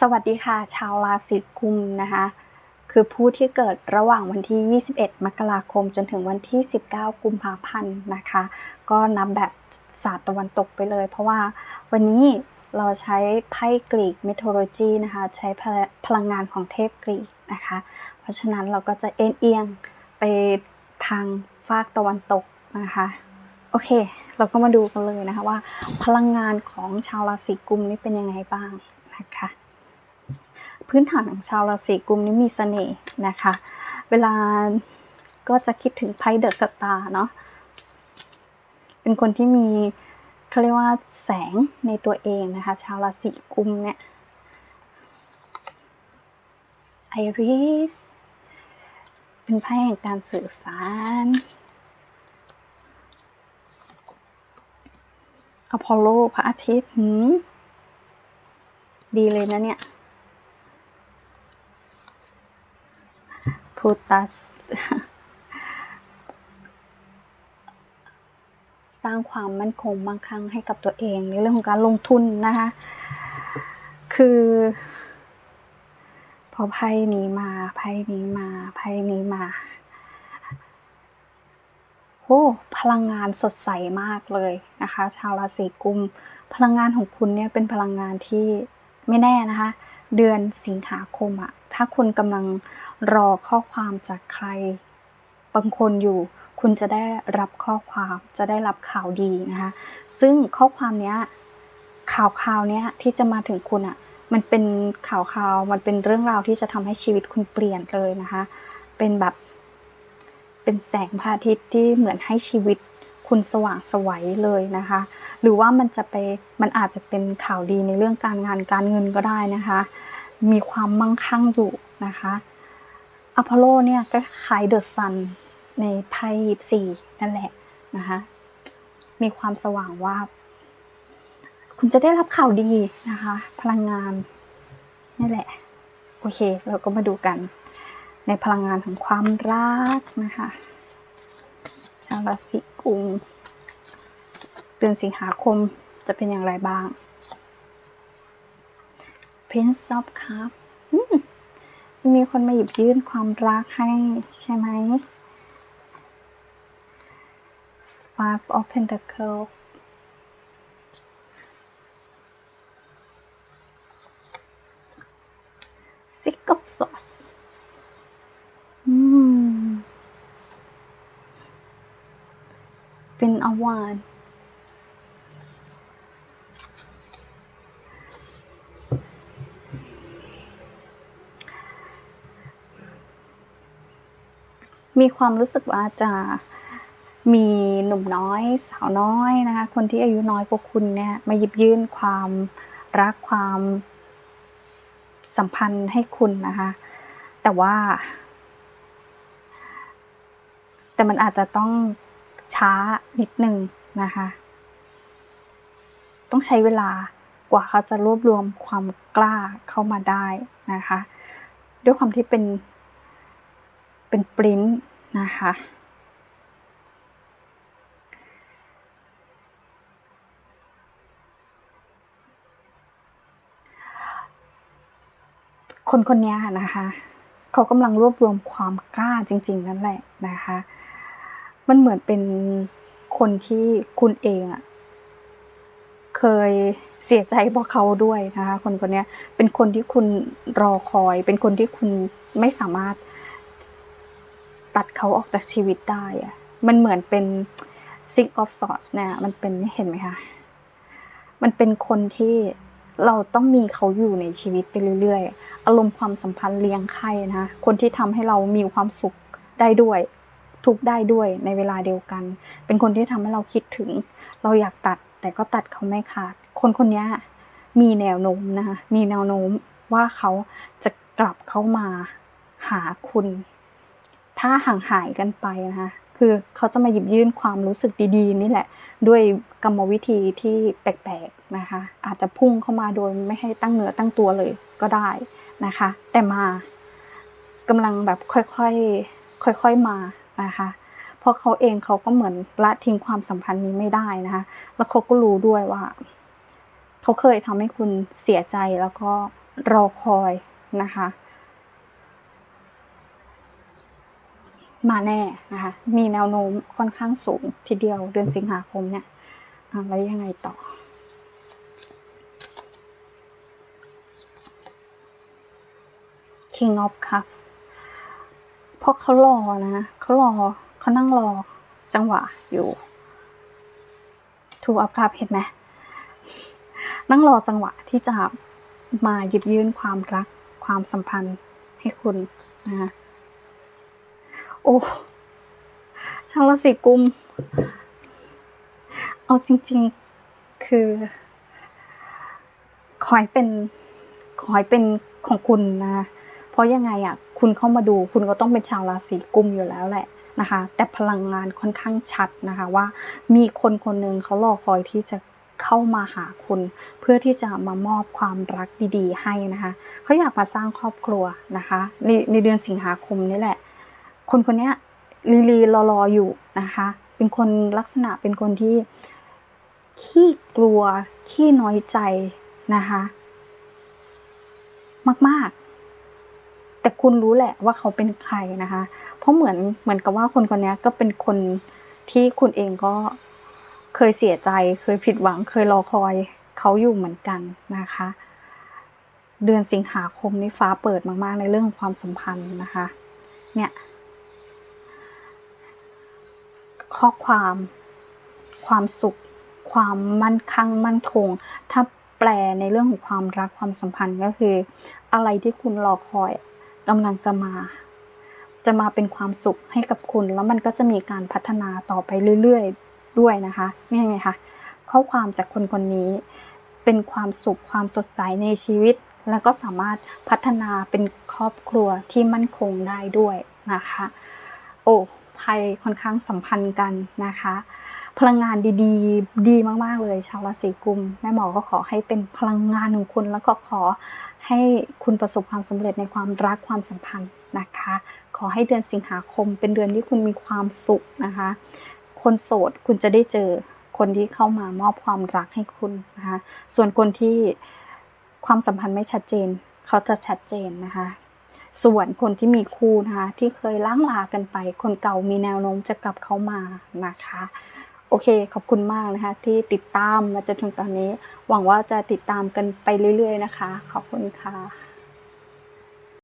สวัสดีค่ะ ชาวราศีกุมนะคะ คือผู้ที่เกิดระหว่างวันที่ 21 มกราคม จนถึงวันที่ 19 กุมภาพันธ์นะคะ ก็นับแบบศาสตร์ตะวันตกไปเลย เพราะว่าวันนี้เราใช้ไพ่กรีกเมทโลจีนะคะ ใช้พลังงานของเทพกรีกนะคะ เพราะฉะนั้นเราก็จะเอ็นเอียงไปทางฟากตะวันตกนะคะ โอเค เราก็มาดูกันเลยนะคะว่า พลังงานของชาวราศีกุมนี่เป็นยังไงบ้างนะคะ พื้นฐานของชาวราศีกุมนี่มีเสน่ห์นะคะ เวลาก็จะคิดถึงไพ่เดอะสตาร์เนาะเป็นคนที่มีเขาเรียกว่าแสงในตัวเองนะคะ ชาวราศีกุมเนี่ยไอริสเป็นไพ่แห่งการสื่อสารอพอลโลพระอาทิตย์ดีเลยนะเนี่ย พูตัส สร้างความมั่นคงมั่งคั่งให้กับตัวเองในเรื่องของการลงทุนนะคะ คือ พอไพ่นี้มาไพ่นี้มาไพ่นี้มาโอ้พลังงานสดใสมากเลยนะคะ ชาวราศีกุม พลังงานของคุณเนี่ยเป็นพลังงานที่ไม่แน่นะคะ เดือนสิงหาคมอะถ้าคุณกำลังรอข้อความจากใคร บางคนอยู่ คุณจะได้รับข้อความจะได้รับข่าวดีนะคะซึ่งข้อความเนี้ยข่าวข่าวเนี้ยที่จะมาถึงคุณอะมันเป็นข่าวข่าวมันเป็นเรื่องราวที่จะทำให้ชีวิตคุณเปลี่ยนเลยนะคะ เป็นแบบเป็นแสงพระอาทิตย์ที่เหมือนให้ชีวิตคุณสว่างสวัยเลยนะคะ หรือว่ามันจะไปมันอาจจะเป็นข่าวดีในเรื่องการงานการเงินก็ได้นะคะ มีความมั่งคั่งอยู่นะคะ อพอลโลเนี่ยก็คล้ายเดอะซันในไพ่ยิปซีนั่นแหละนะคะมีความสว่างว่าคุณจะได้รับข่าวดีนะคะ พลังงานนี่แหละ โอเค เราก็มาดูกัน ในพลังงานของความรักนะคะ ชาวราศีกุมเดือนสิงหาคมจะเป็นอย่างไรบ้าง Prince of Cups จะมีคนมาหยิบยื่นความรักให้ใช่ไหม Five of Pentacles Six of Swords อืม เป็นอวาน มีความรู้สึกว่าจะมีหนุ่มน้อยสาวน้อยนะคะ คนที่อายุน้อยกว่าคุณเนี่ยมาหยิบยื่นความรักความสัมพันธ์ให้คุณนะคะ แต่ว่า แต่มันอาจจะต้องช้านิดหนึ่งนะคะ ต้องใช้เวลากว่าเขาจะรวบรวมความกล้าเข้ามาได้นะคะ ด้วยความที่เป็น เป็นปริ้นนะคะ คนคนนี้นะคะเขากำลังรวบรวมความกล้าจริง ๆ นั่นแหละนะคะ มันเหมือนเป็นคนที่คุณเองอะเคยเสียใจเพราะเขาด้วยนะคะ คนคนนี้เป็นคนที่คุณรอคอย เป็นคนที่คุณไม่สามารถ ตัดเขาออกจากชีวิตได้อะมันเหมือนเป็น six of swords เนี่ยมันเป็นเห็นไหมคะ มันเป็นคนที่เราต้องมีเขาอยู่ในชีวิตไปเรื่อยๆ อารมณ์ความสัมพันธ์เลี้ยงไข่นะคะคนที่ทำให้เรามีความสุขได้ด้วย ทุกได้ด้วยในเวลาเดียวกัน เป็นคนที่ทำให้เราคิดถึง เราอยากตัดแต่ก็ตัดเขาไม่ขาด คนคนนี้มีแนวโน้มนะคะ มีแนวโน้มว่าเขาจะกลับเข้ามาหาคุณ ถ้าห่างหายกันไปนะคะคือเขาจะมาหยิบยื่นความรู้สึกดีๆ นี่แหละ ด้วยกรรมวิธีที่แปลกๆนะคะ อาจจะพุ่งเข้ามาโดยไม่ให้ตั้งเนื้อตั้งตัวเลยก็ได้นะคะ แต่มากำลังแบบค่อยๆค่อยๆมานะคะเพราะเขาเองเขาก็เหมือนละทิ้งความสัมพันธ์นี้ไม่ได้นะคะ แล้วเขาก็รู้ด้วยว่า เขาเคยทำให้คุณเสียใจแล้วก็รอคอยนะคะ มาแน่นะคะ มีแนวโน้มค่อนข้างสูงทีเดียวเดือนสิงหาคมเนี่ยอะแล้วยังไงต่อ King of Cups เพราะเขารอนะเขารอเขานั่งรอจังหวะอยู่ Two of Cups เห็นไหมนั่งรอจังหวะที่จะมาหยิบยื่นความรักความสัมพันธ์ให้คุณนะคะ โอ้ชาวราศีกุม เอาจริง ๆ คือ ขอให้เป็น ขอให้เป็นของคุณนะ เพราะยังไงอะ คุณเข้ามาดู คุณก็ต้องเป็นชาวราศีกุมอยู่แล้วแหละนะคะ แต่พลังงานค่อนข้างชัดนะคะว่า มีคนคนหนึ่งเขารอคอยที่จะเข้ามาหาคุณ เพื่อที่จะมามอบความรักดีๆ ให้นะคะ เขาอยากมาสร้างครอบครัวนะคะในในเดือนสิงหาคมนี่แหละ คนคนนี้ลีลีรอรออยู่นะคะ เป็นคนลักษณะเป็นคนที่ขี้กลัวขี้น้อยใจนะคะ มาก ๆ แต่คุณรู้แหละว่าเขาเป็นใครนะคะ เพราะเหมือนเหมือนกับว่าคนคนนี้ก็เป็นคนที่คุณเองก็เคยเสียใจ เคยผิดหวัง เคยรอคอยเขาอยู่เหมือนกันนะคะ เดือนสิงหาคมนี้ฟ้าเปิดมาก ๆ ในเรื่องของความสัมพันธ์นะคะ เนี่ย ข้อความ ความสุข ความมั่นคงมั่นคง ถ้าแปลในเรื่องของความรักความสัมพันธ์ก็คือ อะไรที่คุณรอคอยกำลังจะมา จะมาเป็นความสุขให้กับคุณ แล้วมันก็จะมีการพัฒนาต่อไปเรื่อยๆด้วยนะคะนี่ไงคะข้อความจากคนคนนี้ เป็นความสุขความสดใสในชีวิต แล้วก็สามารถพัฒนาเป็นครอบครัวที่มั่นคงได้ด้วยนะคะ โอ้ ภัยค่อนข้างสัมพันธ์กันนะคะ พลังงานดีๆ ดีมากๆเลยชาวราศีกุมแม่หมอก็ขอให้เป็นพลังงานของคุณ แล้วก็ขอให้คุณประสบความสำเร็จในความรักความสัมพันธ์นะคะ ขอให้เดือนสิงหาคม เป็นเดือนที่คุณมีความสุขนะคะ คนโสดคุณจะได้เจอคนที่เข้ามามอบความรักให้คุณนะคะ ส่วนคนที่ความสัมพันธ์ไม่ชัดเจน เขาจะชัดเจนนะคะ ส่วนคนที่มีคู่นะคะที่เคยล้างลากันไป คนเก่ามีแนวโน้มจะกลับเข้ามานะคะ โอเคขอบคุณมากนะคะ ที่ติดตามมาจนถึงตอนนี้ หวังว่าจะติดตามกันไปเรื่อย ๆ นะคะ ขอบคุณค่ะ